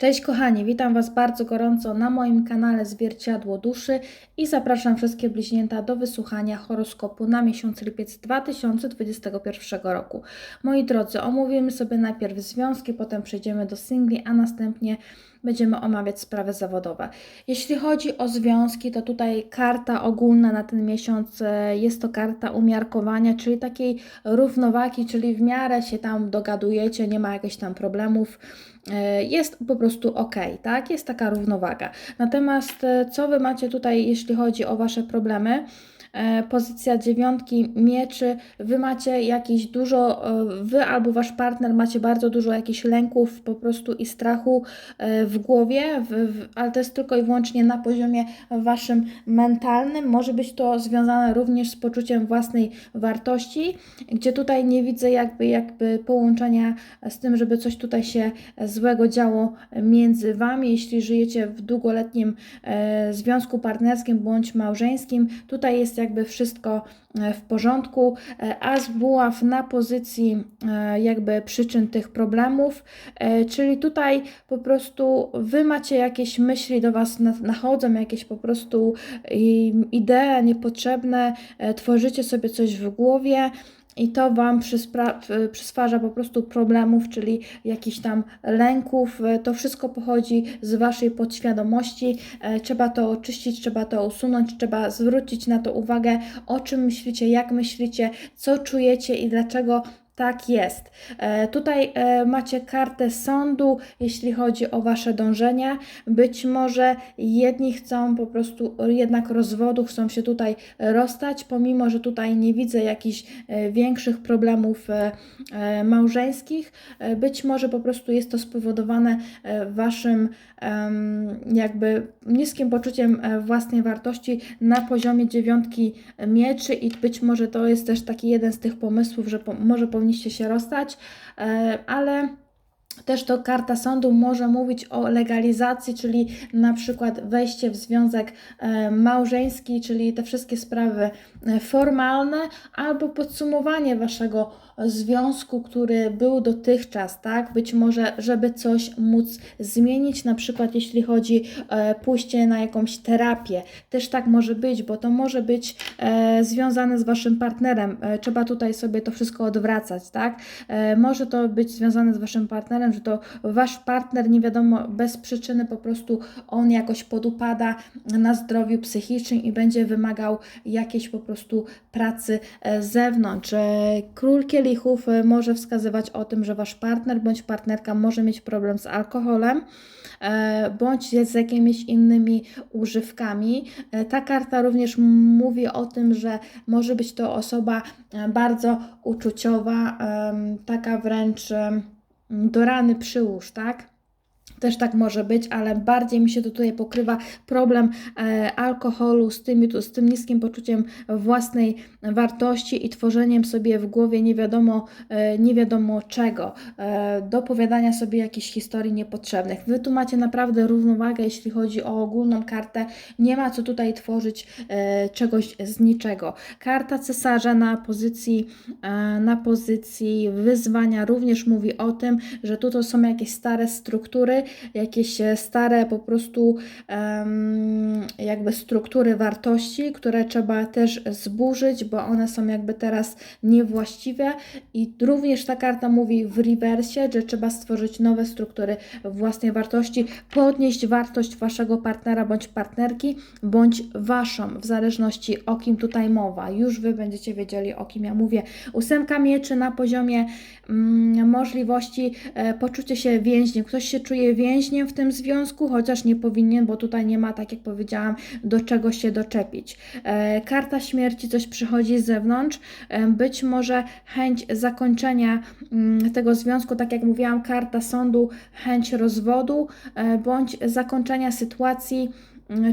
Cześć kochani, witam Was bardzo gorąco na moim kanale Zwierciadło Duszy i zapraszam wszystkie bliźnięta do wysłuchania horoskopu na miesiąc lipiec 2021 roku. Moi drodzy, omówimy sobie najpierw związki, potem przejdziemy do singli, a następnie będziemy omawiać sprawy zawodowe. Jeśli chodzi o związki, to tutaj karta ogólna na ten miesiąc e, jest to karta umiarkowania, czyli takiej równowagi, czyli w miarę się tam dogadujecie, nie ma jakichś tam problemów jest po prostu ok, tak? Jest taka równowaga. Natomiast e, co Wy macie tutaj, jeśli chodzi o Wasze problemy? E, Pozycja dziewiątki mieczy, Wy macie jakieś dużo, e, Wy albo Wasz partner macie bardzo dużo jakichś lęków po prostu i strachu e, w głowie, w, w, ale to jest tylko i wyłącznie na poziomie Waszym mentalnym. Może być to związane również z poczuciem własnej wartości, gdzie tutaj nie widzę jakby, jakby połączenia z tym, żeby coś tutaj się złego działo między Wami, jeśli żyjecie w długoletnim e, związku partnerskim bądź małżeńskim. Tutaj jest jakby wszystko e, w porządku. E, As buław na pozycji e, jakby przyczyn tych problemów, czyli tutaj po prostu Wy macie jakieś myśli do Was na- nachodzą, jakieś po prostu idee niepotrzebne, tworzycie sobie coś w głowie, i to Wam przysparza po prostu problemów, czyli jakichś tam lęków. Y, To wszystko pochodzi z Waszej podświadomości. E, Trzeba to oczyścić, trzeba to usunąć, trzeba zwrócić na to uwagę, o czym myślicie, jak myślicie, co czujecie i dlaczego tak jest. E, Tutaj e, macie kartę sądu, jeśli chodzi o Wasze dążenia. Być może jedni chcą po prostu jednak rozwodu, chcą się tutaj rozstać, pomimo że tutaj nie widzę jakichś e, większych problemów małżeńskich. Być może po prostu jest to spowodowane Waszym jakby niskim poczuciem własnej wartości na poziomie dziewiątki mieczy i być może to jest też taki jeden z tych pomysłów, że po, może powinniście się rozstać, e, ale też to karta sądu może mówić o legalizacji, czyli na przykład wejście w związek e, małżeński, czyli te wszystkie sprawy e, formalne, albo podsumowanie waszego związku, który był dotychczas, tak? Być może, żeby coś móc zmienić, na przykład jeśli chodzi e, pójście na jakąś terapię. Też tak może być, bo to może być e, związane z waszym partnerem. Trzeba tutaj sobie to wszystko odwracać, tak? Może to być związane z waszym partnerem, że to wasz partner nie wiadomo bez przyczyny po prostu on jakoś podupada na zdrowiu psychicznym i będzie wymagał jakiejś po prostu pracy e, z zewnątrz. E, Król kielichów e, może wskazywać o tym, że wasz partner bądź partnerka może mieć problem z alkoholem bądź z jakimiś innymi używkami. Ta karta również mówi o tym, że może być to osoba bardzo uczuciowa, taka wręcz do rany przyłóż, tak? Też tak może być, ale bardziej mi się to tutaj pokrywa problem e, alkoholu z, tymi, tu- z tym niskim poczuciem własnej wartości i tworzeniem sobie w głowie nie wiadomo, e, nie wiadomo czego, e, dopowiadania sobie jakichś historii niepotrzebnych. Wy tu macie naprawdę równowagę, jeśli chodzi o ogólną kartę. Nie ma co tutaj tworzyć czegoś z niczego. Karta cesarza na pozycji, na pozycji wyzwania również mówi o tym, że tu to są jakieś stare struktury, jakieś e, stare po prostu jakby struktury wartości, które trzeba też zburzyć, bo one są jakby teraz niewłaściwe i również ta karta mówi w rewersie, że trzeba stworzyć nowe struktury własnej wartości, podnieść wartość waszego partnera bądź partnerki, bądź waszą, w zależności o kim tutaj mowa. Już wy będziecie wiedzieli o kim ja mówię. Ósemka mieczy na poziomie mm, możliwości e, poczucie się więźniem. Ktoś się czuje więźniem w tym związku, chociaż nie powinien, bo tutaj nie ma, tak jak powiedziałam, do czego się doczepić. E, karta śmierci, coś przychodzi z zewnątrz, e, być może chęć zakończenia mm, tego związku, tak jak mówiłam, karta sądu, chęć rozwodu, e, bądź zakończenia sytuacji,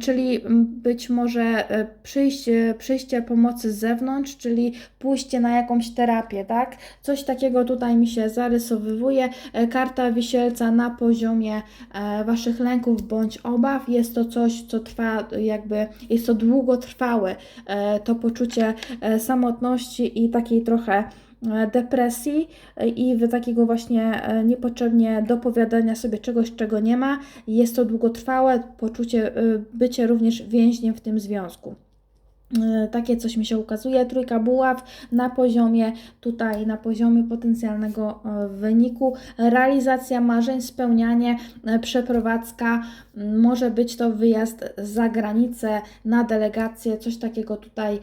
czyli być może e, przyjście, przyjście pomocy z zewnątrz, czyli pójście na jakąś terapię, tak? Coś takiego tutaj mi się zarysowywuje. E, Karta wisielca na poziomie e, Waszych lęków bądź obaw. Jest to coś, co trwa jakby, jest to długotrwałe, to poczucie samotności i takiej trochę depresji i takiego właśnie e, niepotrzebnie dopowiadania sobie czegoś, czego nie ma. Jest to długotrwałe poczucie e, bycia również więźniem w tym związku. E, Takie coś mi się ukazuje. Trójka buław na poziomie tutaj, na poziomie potencjalnego e, wyniku. Realizacja marzeń, spełnianie, e, przeprowadzka. M, Może być to wyjazd za granicę, na delegację, coś takiego tutaj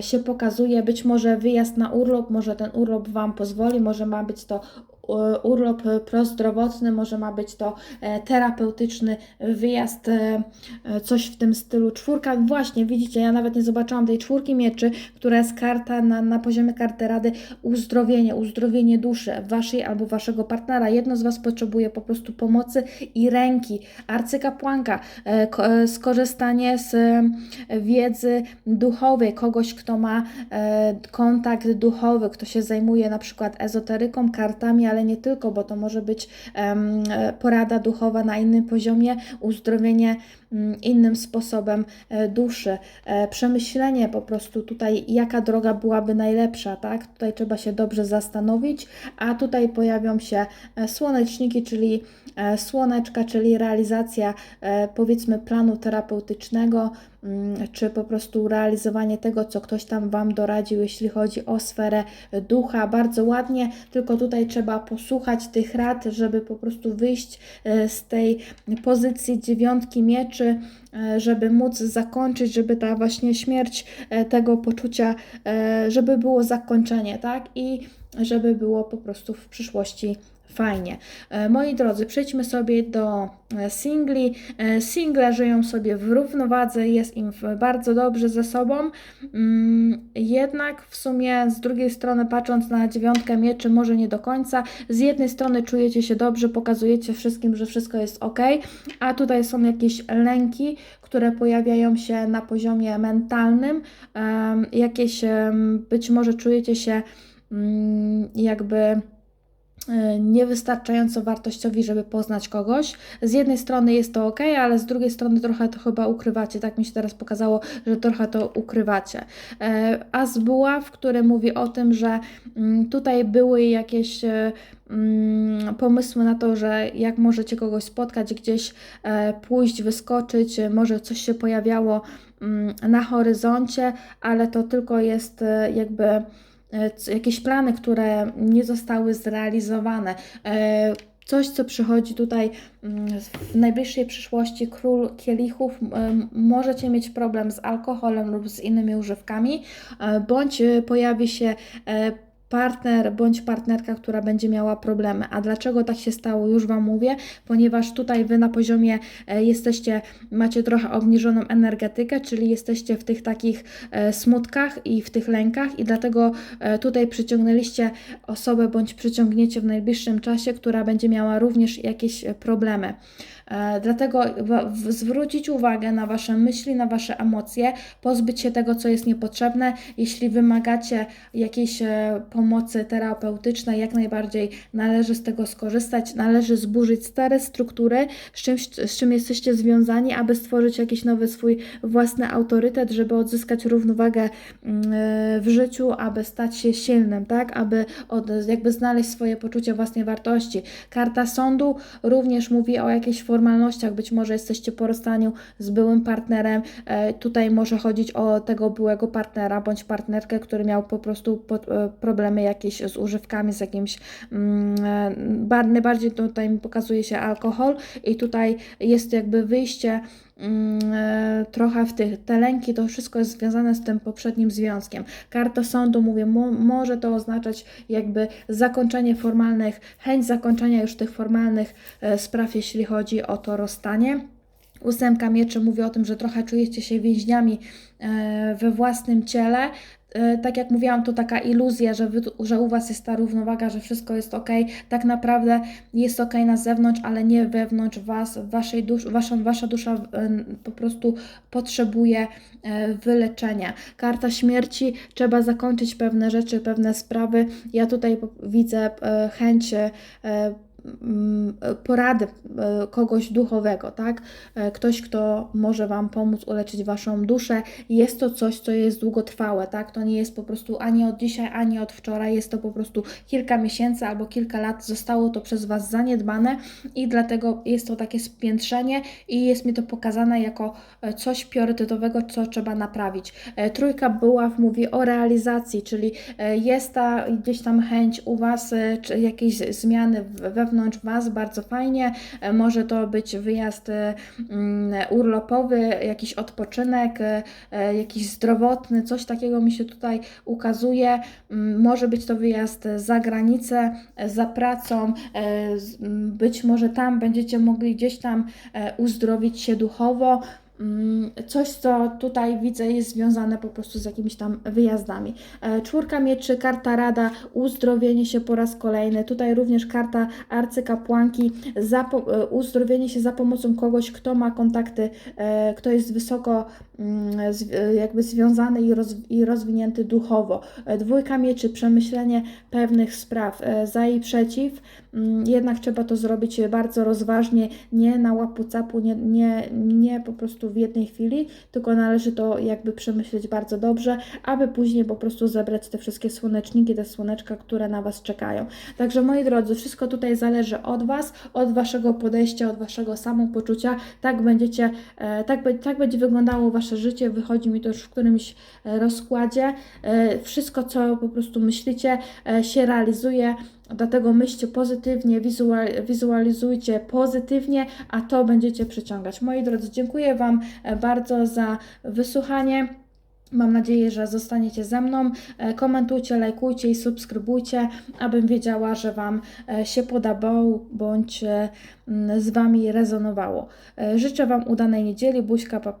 się pokazuje. Być może wyjazd na urlop, może ten urlop Wam pozwoli, może ma być to urlop prozdrowotny, może ma być to e, terapeutyczny wyjazd, e, e, coś w tym stylu. Czwórka, właśnie widzicie, ja nawet nie zobaczyłam tej czwórki mieczy, która jest karta na, na poziomie karty rady uzdrowienie, uzdrowienie duszy waszej albo waszego partnera. Jedno z was potrzebuje po prostu pomocy i ręki. Arcykapłanka, ko- skorzystanie z wiedzy duchowej, kogoś, kto ma kontakt duchowy, kto się zajmuje na przykład ezoteryką, kartami, ale nie tylko, bo to może być e, porada duchowa na innym poziomie, uzdrowienie innym sposobem e, duszy, e, przemyślenie po prostu tutaj, jaka droga byłaby najlepsza, tak? Tutaj trzeba się dobrze zastanowić, a tutaj pojawią się e, słoneczniki, czyli słoneczka, czyli realizacja powiedzmy planu terapeutycznego, mm, czy po prostu realizowanie tego, co ktoś tam Wam doradził, jeśli chodzi o sferę ducha. Bardzo ładnie, tylko tutaj trzeba posłuchać tych rad, żeby po prostu wyjść z tej pozycji dziewiątki mieczy, e, żeby móc zakończyć, żeby ta właśnie śmierć e, tego poczucia, e, żeby było zakończenie, tak? I żeby było po prostu w przyszłości fajnie. E, Moi drodzy, przejdźmy sobie do e, singli. E, Single żyją sobie w równowadze, jest im bardzo dobrze ze sobą. Mm, Jednak w sumie z drugiej strony, patrząc na dziewiątkę mieczy, może nie do końca. Z jednej strony czujecie się dobrze, pokazujecie wszystkim, że wszystko jest ok, a tutaj są jakieś lęki, które pojawiają się na poziomie mentalnym. Jakieś być może czujecie się mm, jakby niewystarczająco wartościowi, żeby poznać kogoś. Z jednej strony jest to ok, ale z drugiej strony trochę to chyba ukrywacie. Tak mi się teraz pokazało, że trochę to ukrywacie. E, As buław, który mówi o tym, że mm, tutaj były jakieś e, mm, pomysły na to, że jak możecie kogoś spotkać, gdzieś e, pójść, wyskoczyć, może coś się pojawiało mm, na horyzoncie, ale to tylko jest jakby jakieś plany, które nie zostały zrealizowane. E, Coś, co przychodzi tutaj mm, w najbliższej przyszłości, król kielichów, możecie mieć problem z alkoholem lub z innymi używkami, e, bądź e, pojawi się e, partner bądź partnerka, która będzie miała problemy. A dlaczego tak się stało, już Wam mówię, ponieważ tutaj Wy na poziomie e, jesteście, macie trochę obniżoną energetykę, czyli jesteście w tych takich e, smutkach i w tych lękach i dlatego e, tutaj przyciągnęliście osobę bądź przyciągniecie w najbliższym czasie, która będzie miała również jakieś problemy. E, Dlatego zwrócić uwagę na Wasze myśli, na Wasze emocje, pozbyć się tego, co jest niepotrzebne. Jeśli wymagacie jakiejś e, pomocy terapeutycznej, jak najbardziej należy z tego skorzystać. Należy zburzyć stare struktury, z, czymś, z czym jesteście związani, aby stworzyć jakiś nowy swój własny autorytet, żeby odzyskać równowagę mm, e, w życiu, aby stać się silnym, tak? Aby od, jakby znaleźć swoje poczucie własnej wartości. Karta sądu również mówi o jakichś formalnościach, być może jesteście po rozstaniu z byłym partnerem, e, tutaj może chodzić o tego byłego partnera bądź partnerkę, który miał po prostu e, problemy jakieś z używkami, z jakimś mm, e, bar, najbardziej tutaj pokazuje się alkohol i tutaj jest jakby wyjście trochę w tych, te lęki, to wszystko jest związane z tym poprzednim związkiem. Karta sądu, mówię, mo, może to oznaczać jakby zakończenie formalnych, chęć zakończenia już tych formalnych e, spraw, jeśli chodzi o to rozstanie. Ósemka mieczy mówi o tym, że trochę czujecie się więźniami e, we własnym ciele. E, Tak jak mówiłam, to taka iluzja, że, wy, że u Was jest ta równowaga, że wszystko jest ok. Tak naprawdę jest ok na zewnątrz, ale nie wewnątrz Was, waszej dusz, wasza, wasza dusza po prostu potrzebuje e, wyleczenia. Karta śmierci, trzeba zakończyć pewne rzeczy, pewne sprawy. Ja tutaj widzę e, chęć mm, porady e, kogoś duchowego, tak? E, Ktoś, kto może Wam pomóc uleczyć Waszą duszę. Jest to coś, co jest długotrwałe, tak? To nie jest po prostu ani od dzisiaj, ani od wczoraj. Jest to po prostu kilka miesięcy albo kilka lat zostało to przez Was zaniedbane i dlatego jest to takie spiętrzenie i jest mi to pokazane jako e, coś priorytetowego, co trzeba naprawić. Trójka buław mówi o realizacji, czyli jest ta gdzieś tam chęć u Was, czy jakieś zmiany w- wewnątrz Was, bardzo fajnie. E, Może to być wyjazd e, mm, urlopowy, jakiś odpoczynek, e, jakiś zdrowotny, coś takiego mi się tutaj ukazuje. Mm, Może być to wyjazd za granicę, za pracą, być może tam będziecie mogli gdzieś tam uzdrowić się duchowo. Mm, Coś, co tutaj widzę, jest związane po prostu z jakimiś tam wyjazdami. E, Czwórka mieczy, karta rada, uzdrowienie się po raz kolejny. Tutaj również karta arcykapłanki, e, uzdrowienie się za pomocą kogoś, kto ma kontakty, e, kto jest wysoko jakby związany i, roz, i rozwinięty duchowo. E, Dwójka mieczy, przemyślenie pewnych spraw, e, za i przeciw. Mm, Jednak trzeba to zrobić bardzo rozważnie, nie na łapu capu, nie, nie, nie po prostu w jednej chwili, tylko należy to jakby przemyśleć bardzo dobrze, aby później po prostu zebrać te wszystkie słoneczniki, te słoneczka, które na Was czekają. Także moi drodzy, wszystko tutaj zależy od Was, od Waszego podejścia, od Waszego samopoczucia. Tak będziecie, e, tak, tak będzie wyglądało Wasze życie. Wychodzi mi to już w którymś e, rozkładzie. E, Wszystko, co po prostu myślicie, e, się realizuje. Dlatego myślcie pozytywnie, wizual, wizualizujcie pozytywnie, a to będziecie przyciągać. Moi drodzy, dziękuję Wam bardzo za wysłuchanie. Mam nadzieję, że zostaniecie ze mną. Komentujcie, lajkujcie i subskrybujcie, abym wiedziała, że Wam się podobało bądź z Wami rezonowało. Życzę Wam udanej niedzieli. Buźka, papa.